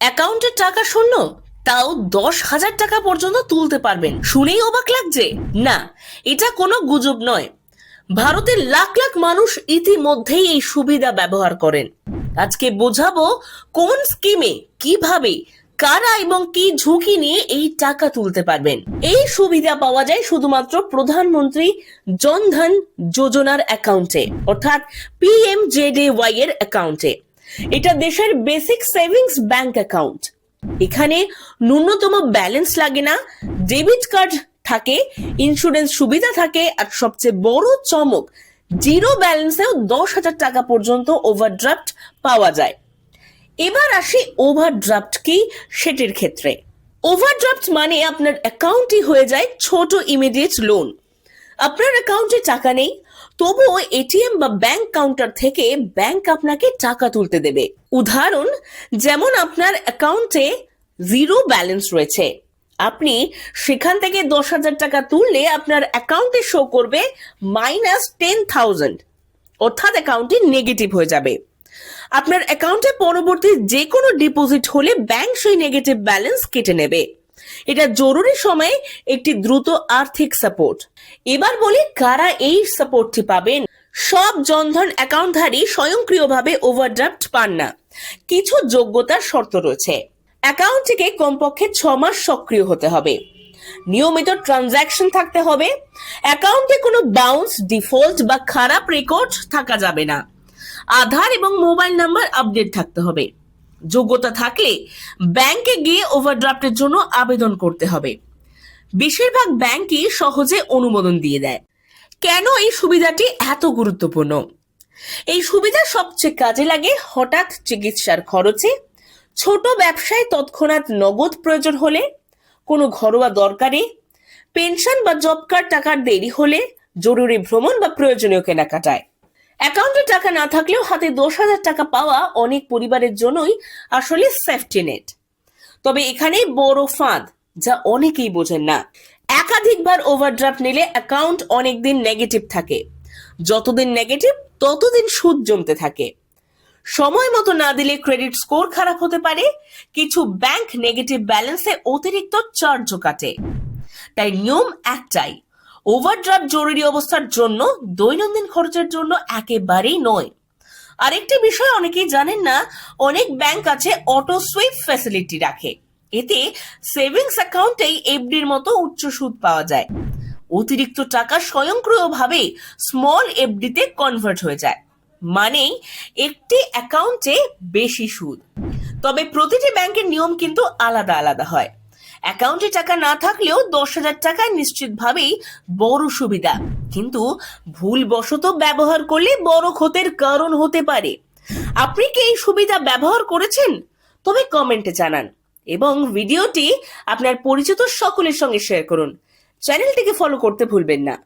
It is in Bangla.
অ্যাকাউন্টের টাকা শূন্য? তাও দশ হাজার টাকা পর্যন্ত তুলতে পারবেন। শুনেই অবাক লাগছে। না, এটা কোনো গুজব নয়। ভারতের লাখ লাখ মানুষ ইতিমধ্যেই এই সুবিধা ব্যবহার করেন। আজকে বোঝাবো কোন স্কিমে, কীভাবে, কারা এবং কি ঝুঁকি নিয়ে এই টাকা তুলতে পারবেন। এই সুবিধা পাওয়া যায় শুধুমাত্র প্রধানমন্ত্রী জনধন যোজনার অ্যাকাউন্টে, অর্থাৎ পিএমজেডওয়াই এর অ্যাকাউন্টে। এটা দেশের বেসিক সেভিংস ব্যাংক অ্যাকাউন্ট এখানে ন্যূনতম ব্যালেন্স লাগে না ডেবিট কার্ড থাকে ইন্স্যুরেন্স সুবিধা থাকে, আর সবচেয়ে বড় চমক জিরো ব্যালেন্সেও দশ হাজার টাকা পর্যন্ত ওভারড্রাফট পাওয়া যায়। এবার আসি ওভারড্রাফট কি সেটির ক্ষেত্রে। ওভারড্রাফট মানে আপনার অ্যাকাউন্টই হয়ে যায় ছোট ইমিডিয়েট লোন আপনার অ্যাকাউন্টে টাকা নেই, তবুও এটিএম বা ব্যাংক কাউন্টার থেকে ব্যাংক আপনাকে টাকা তুলতে দেবে। উদাহরণ, যেমন আপনার অ্যাকাউন্টে জিরো ব্যালেন্স রয়েছে, আপনি সেখান থেকে দশ হাজার টাকা তুললে আপনার অ্যাকাউন্টে শো করবে মাইনাস টেন থাউজেন্ড, অর্থাৎ অ্যাকাউন্টে নেগেটিভ হয়ে যাবে। আপনার অ্যাকাউন্টে পরবর্তী যে কোনো ডিপোজিট হলে ব্যাংক সেই নেগেটিভ ব্যালেন্স কেটে নেবে। এটা জরুরি সময়ে একটি দ্রুত আর্থিক সাপোর্ট এবার বলি কারা এই সাপোর্টটি পাবেন। সব জনধন অ্যাকাউন্টধারী স্বয়ংক্রিয়ভাবে ওভারড্রাফট পান না। কিছু যোগ্যতার শর্ত রয়েছে। অ্যাকাউন্টটিকে কমপক্ষে ছ মাস সক্রিয় হতে হবে। নিয়মিত ট্রানজ্যাকশন থাকতে হবে। অ্যাকাউন্টে কোনো বাউন্স ডিফল্ট বা খারাপ রেকর্ড থাকা যাবে না। আধার এবং মোবাইল নাম্বার আপডেট থাকতে হবে। যোগ্যতা থাকলে ব্যাংকে গিয়ে ওভারড্রাফটের জন্য আবেদন করতে হবে। বেশিরভাগ ব্যাংকই সহজে অনুমোদন দিয়ে দেয়। কেন এই সুবিধাটি এত গুরুত্বপূর্ণ? এই সুবিধা সবচেয়ে কাজে লাগে হঠাৎ চিকিৎসার খরচে, ছোট ব্যবসায় তৎক্ষণাৎ নগদ প্রয়োজন হলে, কোনো ঘরোয়া দরকারে পেনশন বা জব কার্ড টাকার দেরি হলে, জরুরি ভ্রমণ বা প্রয়োজনীয় কেনাকাটায়। অ্যাকাউন্টে টাকা না থাকলেও হাতে দশ হাজার টাকা পাওয়া অনেক পরিবারের জন্যই আসলে সেফটি নেট তবে এখানেই বড় ফাঁদ, যা অনেকেই বোঝেন না। একাধিকবার ওভারড্রাফট নিলে অ্যাকাউন্ট অনেকদিন নেগেটিভ থাকে। যতদিন নেগেটিভ ততদিন সুদ জমতে থাকে। সময় মতো না দিলে ক্রেডিট স্কোর খারাপ হতে পারে, কিছু ব্যাংক নেগেটিভ ব্যালেন্সে অতিরিক্ত চার্জও কাটে। তাই নিয়ম একটাই ওভারড্রাফট জরুরি অবস্থার জন্য দৈনন্দিন খরচের জন্য একেবারেই নয়। আরেকটি বিষয় অনেকেই জানেন না, অনেক ব্যাংক আছে অটো সুইপ ফ্যাসিলিটি রাখে। এতে সেভিংস অ্যাকাউন্টেই এফডির মতো উচ্চ সুদ পাওয়া যায়। অতিরিক্ত টাকা স্বয়ংক্রিয়ভাবে স্মল এফডিতে কনভার্ট হয়ে যায়। মানেই একটি অ্যাকাউন্টে বেশি সুদ। তবে প্রতিটি ব্যাংকের নিয়ম কিন্তু আলাদা আলাদা হয়। অ্যাকাউন্টে টাকা না থাকলেও দশ হাজার টাকা নিশ্চিতভাবেই বড় সুবিধা। কিন্তু ভুলবশত ব্যবহার করলে বড় ক্ষতের কারণ হতে পারে। আপনি কি এই সুবিধা ব্যবহার করেছেন? তবে কমেন্টে জানান এবং ভিডিওটি আপনার পরিচিত সকলের সঙ্গে শেয়ার করুন। চ্যানেলটিকে ফলো করতে ভুলবেন না।